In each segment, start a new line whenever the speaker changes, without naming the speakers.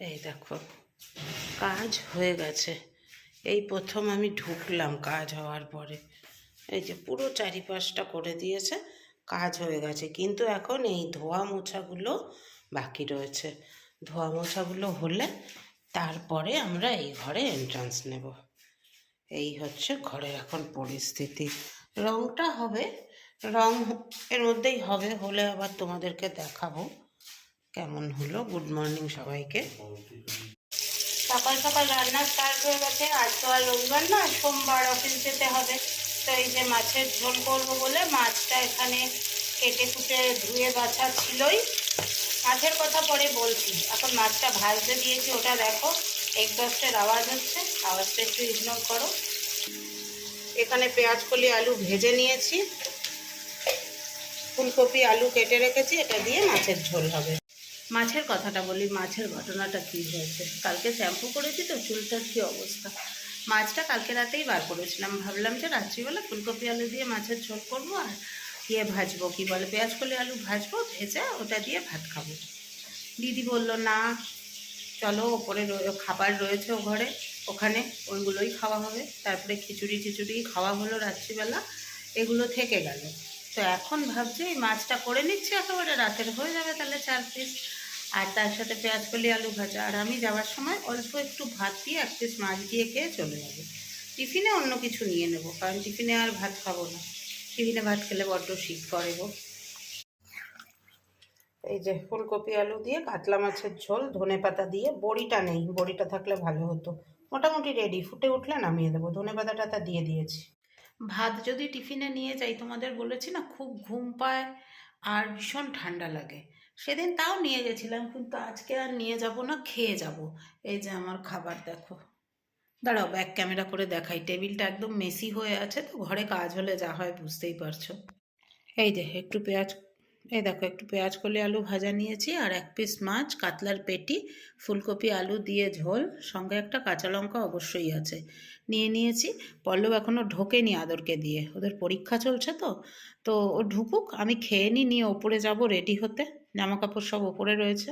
এই দেখো, কাজ হয়ে গেছে। এই প্রথম আমি ঢুকলাম কাজ হওয়ার পরে। এই যে পুরো চারিপাশটা করে দিয়েছে, কাজ হয়ে গেছে। কিন্তু এখন এই ধোয়া মোছাগুলো বাকি রয়েছে। ধোয়া মোছাগুলো হলে তারপরে আমরা এই ঘরে এন্ট্রান্স নেব। এই হচ্ছে ঘরের এখন পরিস্থিতি। রংটা হবে, রং এর মধ্যেই হবে হলে আবার তোমাদেরকে দেখাবো। কেমন হলো? গুড মর্নিং সবাইকে। সকাল সকাল রান্না স্টার্ট হয়ে গেছে, আজ তো আর রবিবার না, সোমবার অফিস যেতে হবে। তো এই যে মাছের ঝোল করব বলে মাছটা এখানে কেটে কুটে ধুয়ে বাছা ছিলই। মাছের কথা পরে বলছি, এখন মাছটা ভাজতে দিয়েছি, ওটা দেখো এক্সস্টের আওয়াজ হচ্ছে, আওয়াজটা একটু ইগনোর করো। এখানে পেঁয়াজ, কলি, আলু ভেজে নিয়েছি। ফুলকপি, আলু কেটে রেখেছি, এটা দিয়ে মাছের ঝোল হবে। মাছের কথাটা বলি, মাছের ঘটনাটা কী হয়েছে? কালকে শ্যাম্পু করেছি তো, চুলটার কী অবস্থা? মাছটা কালকে রাতেই বার করেছিলাম। ভাবলাম যে রাত্রিবেলা ফুলকপি আলু দিয়ে মাছের ঝোল করব আর ইয়ে ভাজবো, কি বলে, পেঁয়াজ কলি আলু ভাজবো, ভেজে ওটা দিয়ে ভাত খাব। দিদি বলল, না, চলো ওপরে খাবার রয়েছে ও ঘরে, ওখানে ওইগুলোই খাওয়া হবে। তারপরে খিচুড়ি টিচুড়ি খাওয়া হলো রাত্রিবেলা, এগুলো থেকে গেল। তো এখন ভাবছি এই মাছটা করে নিচ্ছি, একেবারে রাতের হয়ে যাবে তাহলে চার পিস আর তার সাথে পেঁয়াজ কলি আলু ভাজা। আর আমি যাওয়ার সময় অল্প একটু ভাত দিয়ে এক পিস মাছ দিয়ে খেয়ে চলে যাব। টিফিনে অন্য কিছু নিয়ে নেব, কারণ টিফিনে আর ভাত খাব না। টিফিনে ভাত খেলে বড্ড শীত করে গো। এই যে ফুলকপি আলু দিয়ে কাতলা মাছের ঝোল, ধনে পাতা দিয়ে বড়িটা নেই। বড়িটা থাকলে ভালো হতো। মোটামুটি রেডি ফুটে উঠলে নামিয়ে দেবো। ধনে পাতাটা তা দিয়ে দিয়েছি। ভাত যদি টিফিনে নিয়ে যাই, তোমাদের বলেছি না, খুব ঘুম পায় আর ভীষণ ঠান্ডা লাগে। সেদিন তাও নিয়ে গেছিলাম, কিন্তু আজকে আর নিয়ে যাব না, খেয়ে যাব। এই যে আমার খাবার, দেখো। দাঁড়াও ব্যাক ক্যামেরা করে দেখাই। টেবিলটা একদম মেসি হয়ে আছে, তো ঘরে কাজ হলে যা হয় বুঝতেই পারছ। এই যে, একটু পেঁয়াজ এই দেখো, একটু পেঁয়াজ, কলি, আলু ভাজা নিয়েছি আর এক পিস মাছ, কাতলার পেটি, ফুলকপি, আলু দিয়ে ঝোল, সঙ্গে একটা কাঁচা লঙ্কা অবশ্যই আছে। নিয়ে নিয়েছি। পল্লব এখনও ঢোকেনি আদরকে দিয়ে, ওদের পরীক্ষা চলছে তো তো ও ঢুকুক, আমি খেয়ে নিই নিয়ে ওপরে যাব রেডি হতে। জামা কাপড় সব ওপরে রয়েছে।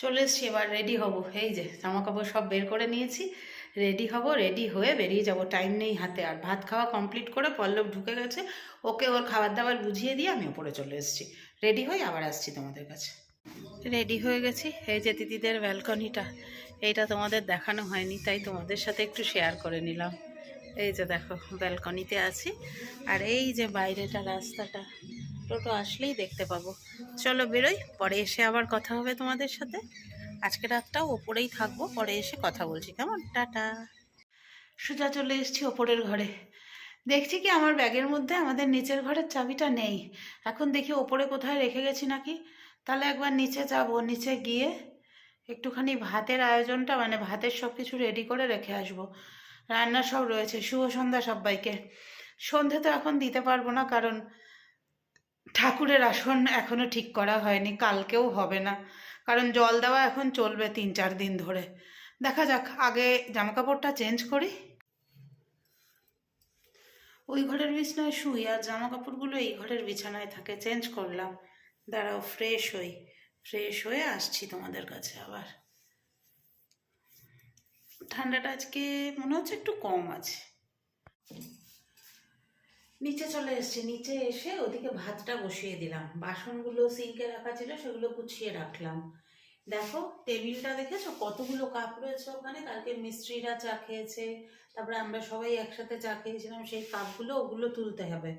চলে এসছি, এবার রেডি হব। এই যে জামা কাপড় সব বের করে নিয়েছি। রেডি হব রেডি হয়ে বেরিয়ে যাব। টাইম নেই হাতে। আর ভাত খাওয়া কমপ্লিট করে পল্লব ঢুকে গেছে। ওকে ওর খাবার দাবার বুঝিয়ে দিয়ে আমি ওপরে চলে এসেছি। রেডি হয়ে আবার আসছি তোমাদের কাছে। রেডি হয়ে গেছি। এই যে দিদিদের ব্যালকনিটা এইটা তোমাদের দেখানো হয়নি, তাই তোমাদের সাথে একটু শেয়ার করে নিলাম। এই যে দেখো ব্যালকনিতে আছি। আর এই যে বাইরেটা, রাস্তাটা, টোটো আসলেই দেখতে পাবো। চলো বেরোই, পরে এসে আবার কথা হবে তোমাদের সাথে। আজকে রাতটাও ওপরেই থাকব, পরে এসে কথা বলছি। কেমন? টাটা। সোজা চলে এসেছি ওপরের ঘরে। দেখছি কি আমার ব্যাগের মধ্যে আমাদের নিচের ঘরের চাবিটা নেই। এখন দেখি ওপরে কোথায় রেখে গেছি নাকি? তাহলে একবার নিচে যাব, নিচে গিয়ে একটুখানি ভাতের আয়োজনটা মানে ভাতের সব কিছু রেডি করে রেখে আসব। রান্না সব রয়েছে, শুভ সন্ধ্যা সবাইকে। সন্ধে তো এখন দিতে পারব না, কারণ ঠাকুরের আসন এখনও ঠিক করা হয়নি, কালকেও হবে না। কারণ জল দেওয়া এখন চলবে তিন চার দিন ধরে। দেখা যাক, আগে জামাকাপড়টা চেঞ্জ করি। ওই ঘরের বিছানায় শুই আর জামা কাপড়গুলো এই ঘরের বিছানায় থাকে, চেঞ্জ করলাম। দাঁড়াও ফ্রেশ হই। ফ্রেশ হয়ে আসছি তোমাদের কাছে আবার। ঠান্ডাটা আজকে মনে হচ্ছে একটু কম আছে। নিচে চলে এসেছি, নিচে এসে ওদিকে ভাতটা বসিয়ে দিলাম। বাসনগুলো সিঙ্কে রাখা ছিল, সেগুলো গুছিয়ে রাখলাম। দেখো, টেবিলটা দেখেছ? কতগুলো কাপ রয়েছে ওখানে? কালকে মিস্ত্রিরা চা খেয়েছে, তারপরে আমরা সবাই একসাথে চা খেয়েছিলাম, সেই কাপগুলো ওগুলো তুলতে হবে।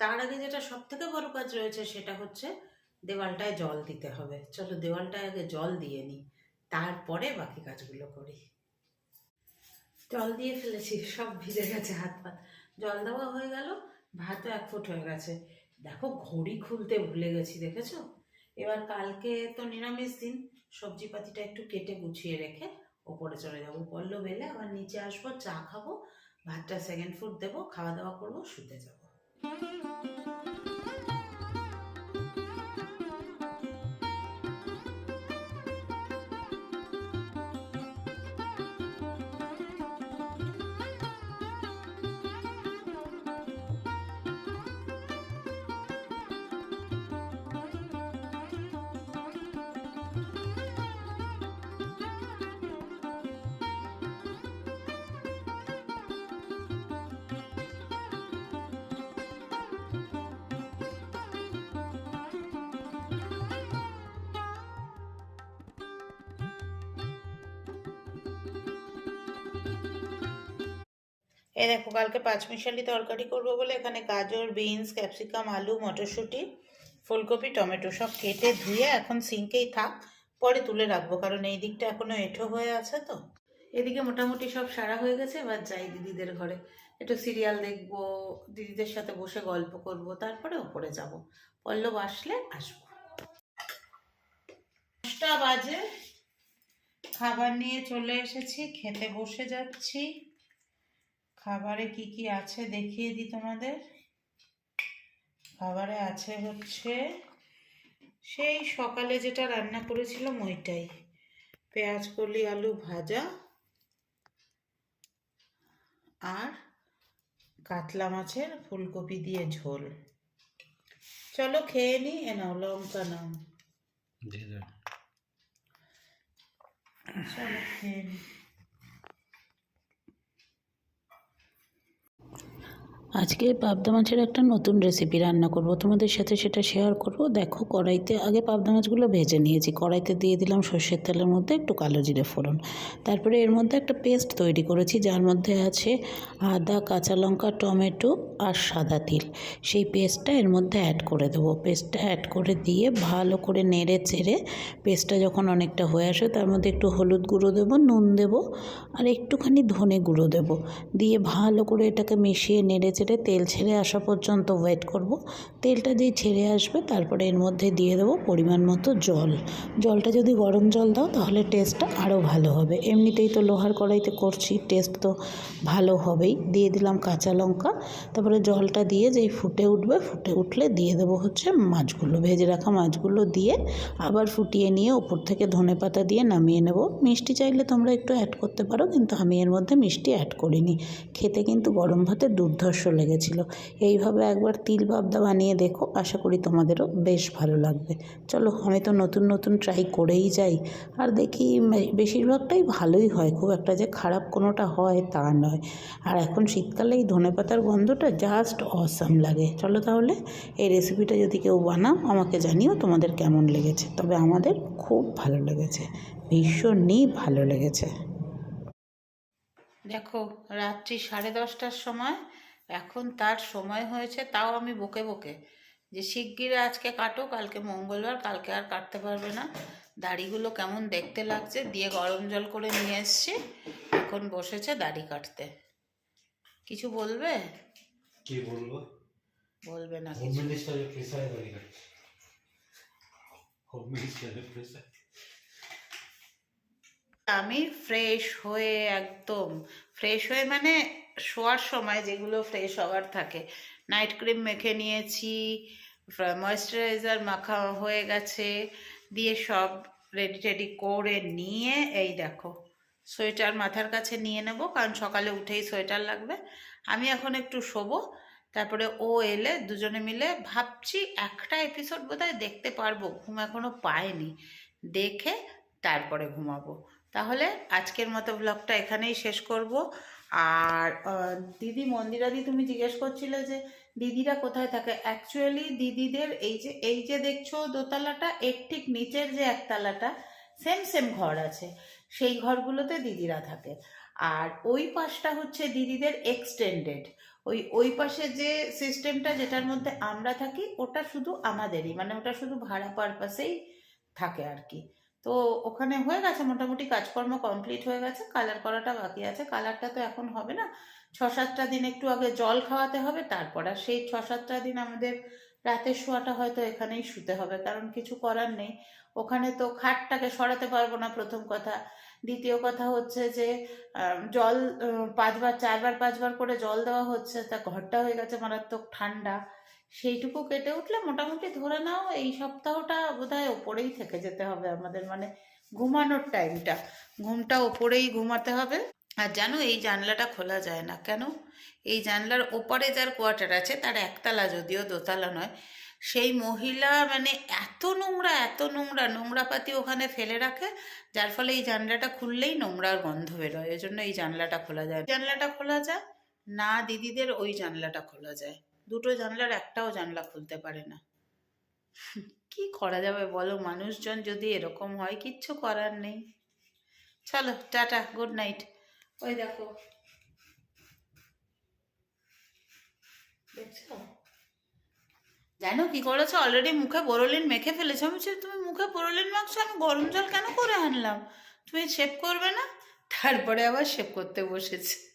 তার আগে যেটা সব থেকে বড় কাজ রয়েছে, সেটা হচ্ছে দেওয়ালটায় জল দিতে হবে। চলো, দেওয়ালটায় আগে জল দিয়ে নিই, তারপরে বাকি কাজগুলো করি। জল দিয়ে ফেলেছি, সব ভিজে গেছে হাত পাত জল দেওয়া হয়ে গেল ভাতও এক ফুট হয়ে গেছে। দেখো, ঘড়ি খুলতে ভুলে গেছি, দেখেছ? এবার কালকে তো নিরামিষ দিন, সবজিপাতিটা একটু কেটে গুছিয়ে রেখে ওপরে চলে যাব। পল্লব বেলে আবার নিচে আসব, চা খাব, ভাতটা সেকেন্ড ফুড দেবো, খাওয়া দাওয়া করব, শুতে যাব। এই দেখো, কালকে পাঁচমিশালি তরকারি করব বলে এখানে গাজর, বিনস, ক্যাপসিকাম, আলু, মটরশুঁটি, ফুলকপি, টমেটো সব কেটে ধুয়ে এখন সিঙ্কেই থাক, পরে তুলে রাখব, কারণ এই দিকটা এখনও এঁঠো হয়ে আছে তো। এদিকে মোটামুটি সব সারা হয়ে গেছে, এবার যাই দিদিদের ঘরে। একটু সিরিয়াল দেখব, দিদিদের সাথে বসে গল্প করব, তারপরে ওপরে যাব। পল্লব আসলে আসব। দশটা বাজে, খাবার নিয়ে চলে এসেছি, খেতে বসে যাচ্ছি। খাবারে কি কি আছে দেখিয়ে দিই তোমাদের? খাবারে আছে হচ্ছে সেই সকালে যেটা রান্না করেছিলাম ওইটাই পেঁয়াজ কলি আলু ভাজা আর কাতলা মাছের ফুলকপি দিয়ে ঝোল। চলো খেয়ে নি এ নাও লঙ্কা নাও। চলো খেয়ে নি।
আজকে পাবদা মাছের একটা নতুন রেসিপি রান্না করব। তোমাদের সাথে সেটা শেয়ার করব। দেখো, কড়াইতে আগে পাবদা মাছগুলো ভেজে নিয়েছি। কড়াইতে দিয়ে দিলাম সর্ষের তেলের মধ্যে একটু কালো জিরে ফোড়ন। তারপরে এর মধ্যে একটা পেস্ট তৈরি করেছি, যার মধ্যে আছে আদা, কাঁচা লঙ্কা, টমেটো আর সাদা তিল। সেই পেস্টটা এর মধ্যে অ্যাড করে দেবো। পেস্টটা অ্যাড করে দিয়ে ভালো করে নেড়ে চেড়ে পেস্টটা যখন অনেকটা হয়ে আসে, তার মধ্যে একটু হলুদ গুঁড়ো দেবো, নুন দেবো আর একটুখানি ধনে গুঁড়ো দেবো। দিয়ে ভালো করে এটাকে মিশিয়ে নেড়ে চেড়ে তেল ছেড়ে আসা পর্যন্ত ওয়েট করব। তেলটা যেই ছেড়ে আসবে, তারপরে এর মধ্যে দিয়ে দেবো পরিমাণ মতো জল। জলটা যদি গরম জল দাও, তাহলে টেস্টটা আরও ভালো হবে। এমনিতেই তো লোহার কড়াইতে করছি টেস্ট তো ভালো হবেই। দিয়ে দিলাম কাঁচা লঙ্কা। তারপরে জলটা দিয়ে যেই ফুটে উঠবে, ফুটে উঠলে দিয়ে দেবো হচ্ছে মাছগুলো। ভেজে রাখা মাছগুলো দিয়ে আবার ফুটিয়ে নিয়ে ওপর থেকে ধনে পাতা দিয়ে নামিয়ে নেব। মিষ্টি চাইলে তোমরা একটু অ্যাড করতে পারো, কিন্তু আমি এর মধ্যে মিষ্টি অ্যাড করিনি। খেতে কিন্তু গরম ভাতে দুর্ধর্ষ লেগেছিল। এইভাবে একবার তিল পাবদা বানিয়ে দেখো, আশা করি তোমাদেরও বেশ ভালো লাগবে। চলো, আমি তো নতুন নতুন ট্রাই করেই যাই। আর দেখি বেশিরভাগটাই ভালোই হয়, খুব একটা যে খারাপ কোনোটা হয় তা নয়। আর এখন শীতকালে এই ধনেপাতার গন্ধটা জাস্ট অসাম লাগে। চলো তাহলে, এই রেসিপিটা যদি কেউ বানাও, আমাকে জানিও তোমাদের কেমন লেগেছে। তবে আমাদের খুব ভালো লেগেছে, ভীষণই ভালো লেগেছে।
দেখো, রাত্রি সাড়ে দশটার সময় এখন তার সময় হয়েছে তাও আমি বকে বকে। যে শিগগির আজকে কাটো কালকে মঙ্গলবার কালকে আর কাটতে পারবে না। দাড়িগুলো কেমন দেখতে লাগছে দিয়ে গরম জল করে নিয়ে এসছি। এখন বসেছে দাড়ি কাটতে। কিছু বলবে?
কি বলব?
বলবে না কিছু।
হোম মিনিস্টারের প্রেসারে হোম মিনিস্টারের প্রেসার
আমি ফ্রেশ হয়ে একদম ফ্রেশ হয়ে মানে শোয়ার সময় যেগুলো ফ্রেশ হওয়ার থাকে। নাইট ক্রিম মেখে নিয়েছি ময়েশ্চারাইজার মাখা হয়ে গেছে, দিয়ে সব রেডি টেডি করে নিয়ে এই দেখো, সোয়েটার মাথার কাছে নিয়ে নেব, কারণ সকালে উঠেই সোয়েটার লাগবে। আমি এখন একটু শোবো, তারপরে ও এলে দুজনে মিলে ভাবছি একটা এপিসোড বোধহয় দেখতে পারব, ঘুম এখনও পায়নি দেখে তারপরে ঘুমাবো। তাহলে আজকের মতো ব্লগটা এখানেই শেষ করব। আর দিদি মন্দিরাদি তুমি জিজ্ঞেস করছিলে যে দিদিরা কোথায় থাকে। অ্যাকচুয়ালি দিদিদের এই যে এই যে দেখছ দোতলাটা, এর ঠিক নিচের যে একতলাটা সেম সেম ঘর আছে। সেই ঘরগুলোতে দিদিরা থাকে। আর ওই পাশটা হচ্ছে দিদিদের এক্সটেন্ডেড ওই ওই পাশে যে সিস্টেমটা যেটার মধ্যে আমরা থাকি, ওটা শুধু আমাদেরই মানে ওটা শুধু ভাড়া পারপাসেই থাকে আর কি। তো ওখানে হয়ে গেছে, মোটামুটি কাজকর্ম কমপ্লিট হয়ে গেছে কালার করাটা বাকি আছে। কালারটা তো এখন হবে না। ছ সাতটা দিন একটু আগে জল খাওয়াতে হবে, তারপর আর সেই ছ সাতটা দিন আমাদের রাতের শোয়াটা হয়তো এখানেই শুতে হবে, কারণ কিছু করার নেই। ওখানে তো খাটটাকে সরাতে পারব না প্রথম কথা। দ্বিতীয় কথা হচ্ছে যে জল পাঁচবার, চারবার, পাঁচবার করে জল দেওয়া হচ্ছে, তা ঘরটা হয়ে গেছে মারাত্মক ঠান্ডা। সেইটুকু কেটে উঠলে মোটামুটি ধরে নাও এই সপ্তাহটা বোধহয় ওপরেই থেকে যেতে হবে আমাদের মানে ঘুমানোর টাইমটা ঘুমটা ওপরেই ঘুমাতে হবে। আর জানো, এই জানলাটা খোলা যায় না। কেন? এই জানলার ওপারে যার কোয়ার্টার আছে, তার একতলা যদিও দোতলা নয়, সেই মহিলা মানে এত নোংরা এত নোংরা, নোংরাপাতি ওখানে ফেলে রাখে, যার ফলে এই জানলাটা খুললেই নোংরার গন্ধ বেরোয়। এই জন্য এই জানলাটা খোলা যায়। জানলাটা খোলা যায়, না দিদিদের ওই জানলাটা খোলা যায়। দুটো জানলার একটাও জানলা খুলতে পারে না। কি করা যাবে বলো? মানুষজন যদি এরকম হয়, কিচ্ছু করার নেই। চলো, টাটা গুড নাইট ওই দেখো। জানো কি করেছ? অলরেডি মুখে বোরোলিন মেখে ফেলেছো। আমি তুমি মুখে বোরোলিন মাখছো? আমি গরম জল কেন করে আনলাম? তুমি শেভ করবে না? তারপরে আবার শেভ করতে বসেছে।